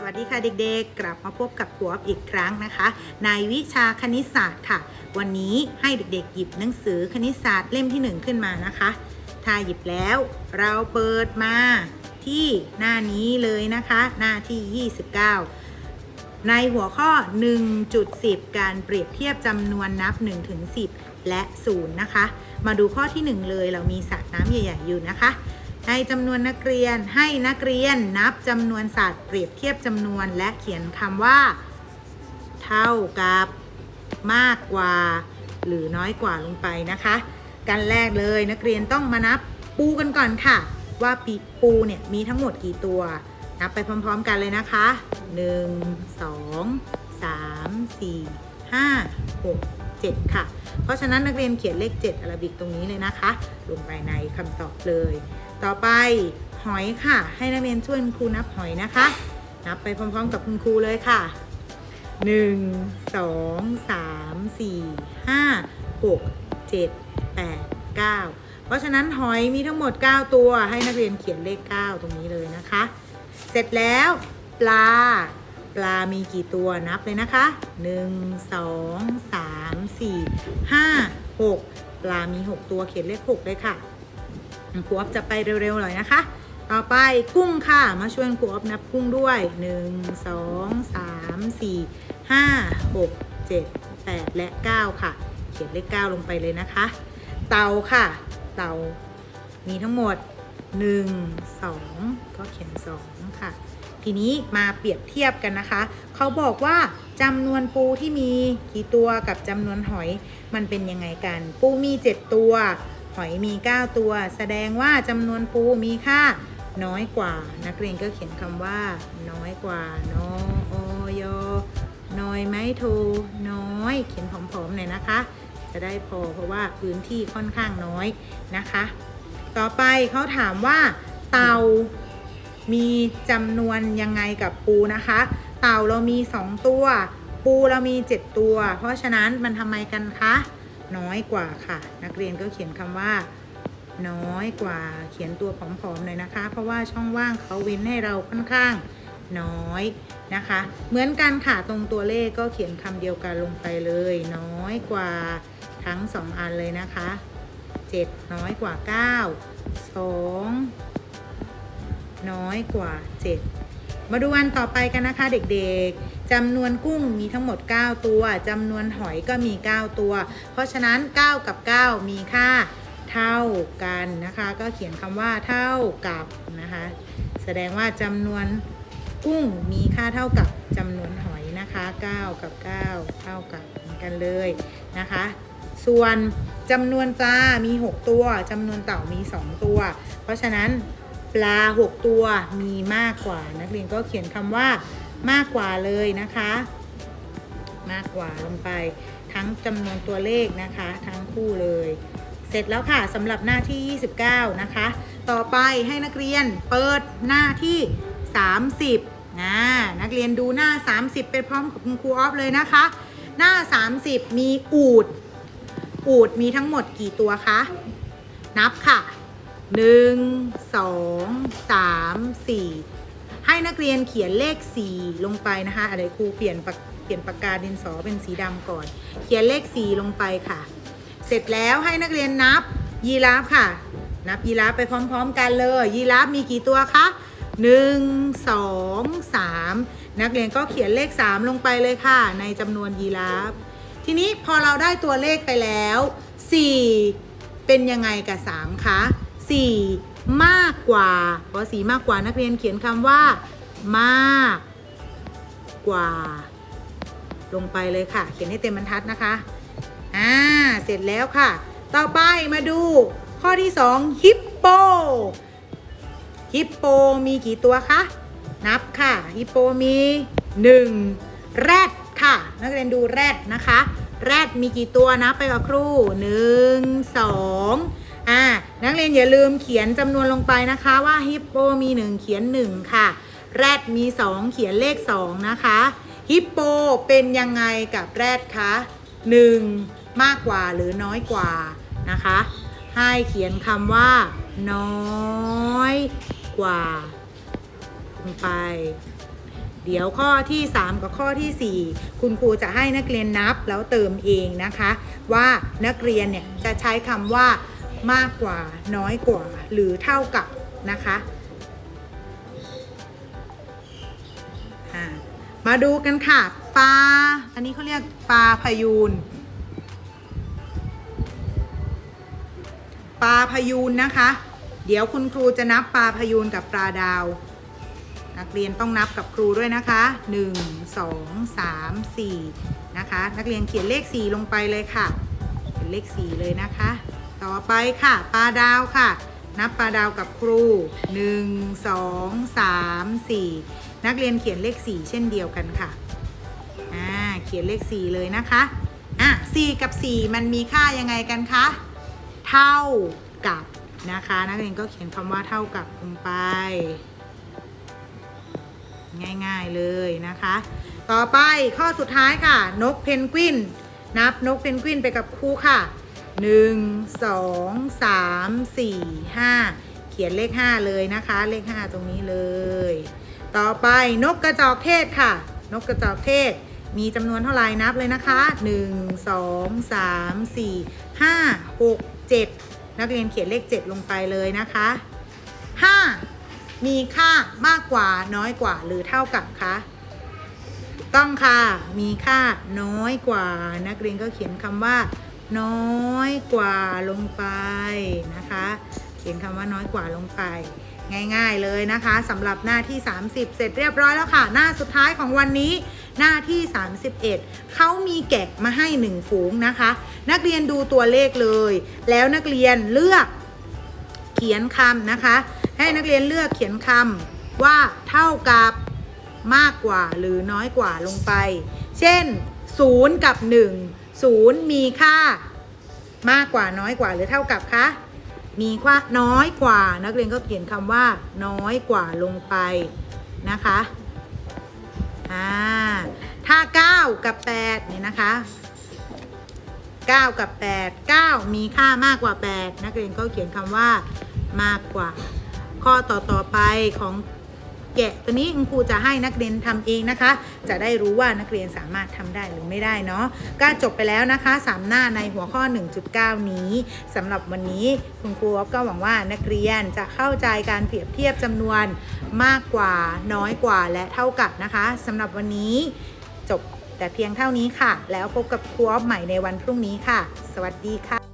สวัสดีค่ะเด็กๆ กลับมาพบกับครูออฟอีกครั้งนะคะ ในวิชาคณิตศาสตร์ค่ะ วันนี้ให้เด็กๆ หยิบหนังสือคณิตศาสตร์เล่มที่ 1 ขึ้นมานะคะ ถ้าหยิบแล้วเราเปิดมาที่หน้านี้เลยนะคะ หน้าที่ 29 ในหัวข้อ 1.10 การเปรียบเทียบจำนวนนับ1ถึง10 และ 0 นะคะ มาดูข้อที่ 1 เลยเรามีสระน้ำใหญ่ ๆ อยู่นะคะ ในจำนวนนักเรียนให้นักเรียนนับจำนวนสัตว์เปรียบเทียบจำนวนและเขียนคำว่า เท่ากับมากกว่า หรือน้อยกว่าลงไปนะคะ กันแรกเลยนักเรียนต้องมานับปูกันก่อนค่ะ ว่าปีปูเนี่ยมีทั้งหมดกี่ตัว นับไปพร้อมๆกันเลยนะคะ 1 2 3 4 5 6 7 ค่ะ เพราะฉะนั้นนักเรียนเขียนเลข 7อาราบิกตรงนี้เลยนะคะ ลงไปในคำตอบเลย ต่อไปหอยค่ะ ให้นักเรียนช่วยคุณครูนับหอยนะคะ นับไปพร้อมๆกับคุณครูเลยค่ะ 1 2 3 4 5 6 7 8 9 เพราะฉะนั้นหอยมีทั้งหมด 9 ตัว ให้นักเรียนเขียนเลข 9 ตรงนี้เลยนะคะ เสร็จแล้วปลาปลามีกี่ตัวนับเลยนะคะ 1 2 3 4 5 6 ปลามี 6 ตัวเขียนเลข 6 เลยค่ะ ครูออฟจะไปเร็วๆหน่อยนะคะ ต่อไปกุ้งค่ะ มาช่วยครูออฟนับกุ้งด้วย 1 2 3 4 5 6 7 8 และ 9 ค่ะ เขียนเลข 9 ลงไปเลยนะคะ เต่าค่ะ เต่ามีทั้งหมด 1 2 ก็เขียน 2 ค่ะ ทีนี้มาเปรียบเทียบกันนะคะ เขาบอกว่าจำนวนปูที่มีกี่ตัวกับจำนวนหอยมันเป็นยังไงกัน ปูมี 7 ตัว อยมี 9 ตัว แสดงว่าจำนวนปูมีค่าน้อยกว่า นักเรียนก็เขียนคำว่า น้อยกว่านอโอยน้อยไหมโทน้อย เขียนผอมๆหน่อยนะคะ จะได้พอเพราะว่าพื้นที่ค่อนข้างน้อยนะคะ ต่อไปเขาถามว่า เต่ามีจำนวนยังไงกับปูนะคะ เต่าเรามี 2 ตัว ปูเรามี 7 ตัว เพราะฉะนั้นมันทำไมกันคะ น้อยกว่าค่ะ นักเรียนก็เขียนคำว่า น้อยกว่า เขียนตัวผอมๆหน่อยนะคะ เพราะว่าช่องว่างเขาเว้นให้เราค่อนข้างน้อยนะคะ เหมือนกันค่ะตรงตัวเลขก็เขียนคำเดียวกันลงไปเลย น้อยกว่าทั้ง 2 อันเลยนะคะ 7 น้อยกว่า 9 2 น้อยกว่า 7 มาดูอันต่อไปกันนะคะเด็กๆจำนวนกุ้งมีทั้งหมด 9 ตัวจำนวนหอยก็มี 9 ตัว เพราะฉะนั้น 9 กับ 9 มีค่าเท่ากันนะคะ ก็เขียนคำว่าเท่ากับนะคะ แสดงว่าจำนวนกุ้งมีค่าเท่ากับจำนวนหอยนะคะ 9 กับ 9 เท่ากับเหมือนกันเลยนะคะ ส่วนจำนวนปลา มี 6 ตัวจำนวนเต่ามี 2 ตัว เพราะฉะนั้น ปลา 6 ตัวมีมากกว่า นักเรียนก็เขียนคำว่ามากกว่าเลยนะคะ มากกว่าลงไป ทั้งจำนวนตัวเลขนะคะ ทั้งคู่เลย เสร็จแล้วค่ะสำหรับหน้าที่ 29 นะคะ ต่อไปให้นักเรียนเปิดหน้าที่ 30นะนักเรียนดูหน้า 30 ไปพร้อมกับคุณครูออฟเลยนะคะ หน้า 30 มีอูด อูดมีทั้งหมดกี่ตัวคะ นับค่ะ 1 2 3 4ให้นักเรียนเขียนเลข4ลงไปนะคะอะไรครูเปลี่ยนปากเปลี่ยนปากกาดินสอเป็นสีดำก่อน เขียนเลข4ลงไปค่ะ เสร็จแล้วให้นักเรียนนับยีราฟค่ะ นับยีราฟไปพร้อม ๆ กันเลย ยีราฟมีกี่ตัวคะ1 2 3นักเรียนก็เขียนเลข3ลงไปเลยค่ะ ในจำนวนยีราฟทีนี้พอเราได้ตัวเลขไปแล้ว4เป็นยังไงกับ3คะ 4 มากกว่าเพราะสีมากกว่านักเรียนเขียนคำว่า มากกว่า ลงไปเลยค่ะ เขียนให้เต็มบรรทัดนะคะ อ่า เสร็จแล้วค่ะ ต่อไปมาดู ข้อที่ 2 ฮิปโป ฮิปโปมีกี่ตัวคะ นับค่ะ ฮิปโปมี 1 แรดค่ะ นักเรียนดูแรดนะคะ แรดมีกี่ตัวนับไปกับครู 1 2 อ่านักเรียนอย่าลืมเขียนจำนวนลงไปนะคะว่าฮิปโปมี1เขียน1ค่ะ แรดมี 2 เขียนเลข 2 นะคะ ฮิปโปเป็นยังไงกับแรดคะ1 มากกว่าหรือน้อยกว่านะคะ ให้เขียนคำว่า น้อยกว่าลงไป เดี๋ยวข้อที่ 3 กับข้อทีสี่4 คุณครูจะให้นักเรียนนับแล้วเติมเองนะคะ ว่านักเรียนเนี่ยจะใช้คำว่า มากกว่าน้อยกว่าหรือเท่ากับนะคะมาดูกันค่ะปลาอันนี้เขาเรียกปลาพยูนปลาพยูนนะคะ เดี๋ยวคุณครูจะนับปลาพยูนกับปลาดาว นักเรียนต้องนับกับครูด้วยนะคะ 1 2 3 4 นะคะ นักเรียนเขียนเลข 4 ลงไปเลยค่ะเขียนเลข 4 เลยนะคะ ต่อไปค่ะปลาดาวค่ะ นับปลาดาวกับครู 1 2 3 4 นักเรียนเขียนเลข 4 เช่นเดียวกันค่ะอ่าเขียนเลข 4 เลยนะคะอะ4กับ 4 มันมีค่ายังไงกันคะเท่ากับนะคะ นักเรียนก็เขียนคำว่าเท่ากับลงไป ง่ายๆเลยนะคะ ต่อไปข้อสุดท้ายค่ะ นกเพนกวินนับนกเพนกวินไปกับครูค่ะ 1 2 3 4 5 เขียนเลข 5 เลยนะคะ เลข 5 ตรงนี้เลย ต่อไปนกกระจอกเทศค่ะ นกกระจอกเทศ มีจำนวนเท่าไหร่นับเลยนะคะ 1 2 3 4 5 6 7 นักเรียนเขียนเลข 7 ลงไปเลยนะคะ 5 มีค่ามากกว่าน้อยกว่าหรือเท่ากับคะต้องค่ะ มีค่าน้อยกว่า นักเรียนก็เขียนคำว่า น้อยกว่าลงไปนะคะเขียนคำว่าน้อยกว่าลงไป ง่าย ๆเลยนะคะสำหรับหน้าที่ 30 เสร็จเรียบร้อยแล้วค่ะ หน้าสุดท้ายของวันนี้หน้าที่ 31 เขามีแกะมาให้1ฝูงนะคะ นักเรียนดูตัวเลขเลย แล้วนักเรียนเลือกเขียนคำนะคะ ให้นักเรียนเลือกเขียนคำว่าเท่ากับมากกว่าหรือน้อยกว่าลงไป เช่น 0 กับ 1 0มีค่ามากกว่าน้อยกว่าหรือเท่ากับคะมีค่าน้อยกว่านักเรียนก็เขียนคำว่า น้อยกว่าลงไปนะคะอ่าถ้า 9 กับ8เนี่ยนะคะ 9 กับ 8 9 มีค่ามากกว่า 8 นักเรียนก็เขียนคำว่า มากกว่า ข้อต่อต่อไปของ แกะตัวนี้คุณครูจะให้นักเรียนทำเองนะคะ จะได้รู้ว่านักเรียนสามารถทำได้หรือไม่ได้เนาะก็จบไปแล้วนะคะ 3 หน้าในหัวข้อ 1.9 นี้สำหรับวันนี้คุณครูก็หวังว่านักเรียนจะเข้าใจการเปรียบเทียบจำนวนมากกว่าน้อยกว่าและเท่ากับนะคะสำหรับวันนี้จบแต่เพียงเท่านี้ค่ะ แล้วพบกับครูออฟใหม่ในวันพรุ่งนี้ค่ะ สวัสดีค่ะ